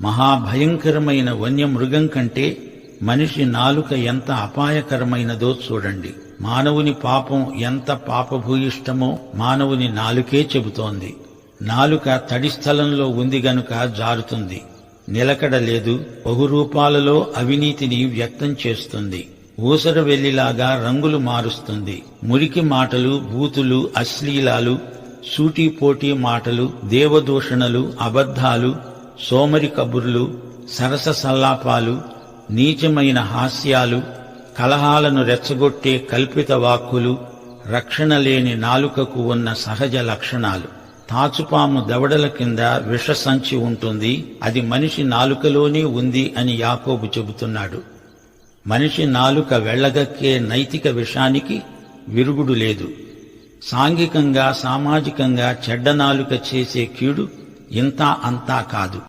మహాభయంకరమైన వన్యమృగం కంటే మనిషి నాలుక ఎంత అపాయకరమైనదో చూడండి. మానవుని పాపం ఎంత పాపభూయిష్టమో మానవుని నాలుకే చెబుతోంది. నాలుక తడి స్థలంలో ఉంది గనుక జారుతుంది. నిలకడ లేదు బహురూపాలలో అవినీతిని వ్యక్తం చేస్తుంది. ఊసర వెల్లిలాగా రంగులు మారుస్తుంది. మురికి మాటలు బూతులు అశ్లీలాలు సూటీపోటీ మాటలు దేవదూషణలు అబద్ధాలు సోమరి కబుర్లు సరస సల్లాపాలు నీచమైన హాస్యాలు కలహాలను రెచ్చగొట్టే కల్పిత వాక్కులు రక్షణ లేని నాలుకకు ఉన్న సహజ లక్షణాలు. తాచుపాము దవడల కింద విషసంచి ఉంటుంది అది మనిషి నాలుకలోనే ఉంది అని యాకోబు చెబుతున్నాడు. మనిషి నాలుక వెళ్ళగక్కే నైతిక విషానికి విరుగుడు లేదు. సాంఘికంగా సామాజికంగా చెడ్డ నాలుక చేసే కీడు ఇంతా అంతా కాదు.